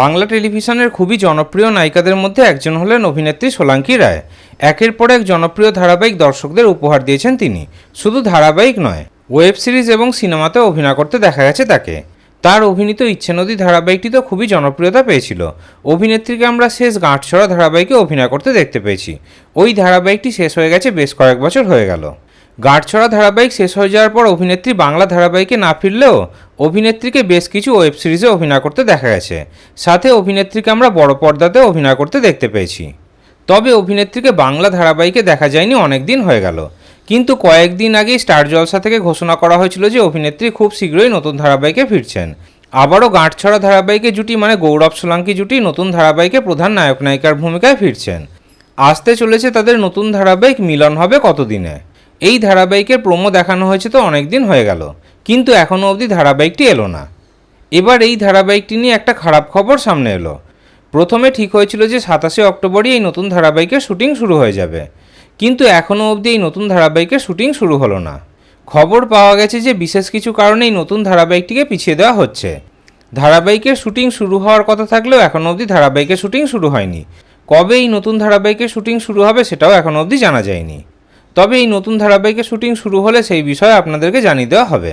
বাংলা টেলিভিশনের খুবই জনপ্রিয় নায়িকাদের মধ্যে একজন হলেন অভিনেত্রী সোলাঙ্কি রায়। একের পর এক জনপ্রিয় ধারাবাহিক দর্শকদের উপহার দিয়েছেন তিনি। শুধু ধারাবাহিক নয়, ওয়েব সিরিজ এবং সিনেমাতে অভিনয় করতে দেখা গেছে তাকে। তার অভিনীত ইচ্ছে নদী ধারাবাহিকটি তো খুবই জনপ্রিয়তা পেয়েছিল। অভিনেত্রীকে আমরা শেষ গাঁটছড়া ধারাবাহিকে অভিনয় করতে দেখতে পেয়েছি। ওই ধারাবাহিকটি শেষ হয়ে গেছে বেশ কয়েক বছর হয়ে গেল। গাঁটছড়া ধারাবাহিক শেষ হয়ে যাওয়ার পর অভিনেত্রী বাংলা ধারাবাহিকে না ফিরলেও অভিনেত্রীকে বেশ কিছু ওয়েব সিরিজে অভিনয় করতে দেখা গেছে। সাথে অভিনেত্রীকে আমরা বড় পর্দাতে অভিনয় করতে দেখতে পেয়েছি। তবে অভিনেত্রীকে বাংলা ধারাবাহিকে দেখা যায়নি অনেক দিন হয়ে গেল। কিন্তু কয়েকদিন আগেই স্টার জলসা থেকে ঘোষণা করা হয়েছিল যে অভিনেত্রী খুব শীঘ্রই নতুন ধারাবাহিকে ফিরছেন। আবারও গাঁটছড়া ধারাবাহিকে জুটি মানে গৌরব সোলাঙ্কি জুটি নতুন ধারাবাহিকে প্রধান নায়ক নায়িকার ভূমিকায় ফিরছেন। আসতে চলেছে তাদের নতুন ধারাবাহিক মিলন হবে কতদিনে? এই ধারাবাহিকের প্রোমো দেখানো হয়েছে তো অনেক দিন হয়ে গেল। কিন্তু এখনও অবধি ধারাবাহিকটি এলো না। এবার এই ধারাবাহিকটি নিয়ে একটা খারাপ খবর সামনে এলো। প্রথমে ঠিক হয়েছিল যে সাতাশে অক্টোবরই এই নতুন ধারাবাহিকের শুটিং শুরু হয়ে যাবে। কিন্তু এখনও অবধি এই নতুন ধারাবাহিকের শুটিং শুরু হলো না। খবর পাওয়া গেছে যে বিশেষ কিছু কারণে এই নতুন ধারাবাহিকটিকে পিছিয়ে দেওয়া হচ্ছে। ধারাবাহিকের শুটিং শুরু হওয়ার কথা থাকলেও এখনও অবধি ধারাবাহিকের শুটিং শুরু হয়নি। কবে এই নতুন ধারাবাহিকের শুটিং শুরু হবে সেটাও এখনও অবধি জানা যায়নি। তবে এই নতুন ধারাবাহিকের শুটিং শুরু হলে সেই বিষয়ে আপনাদেরকে জানিয়ে দেওয়া হবে।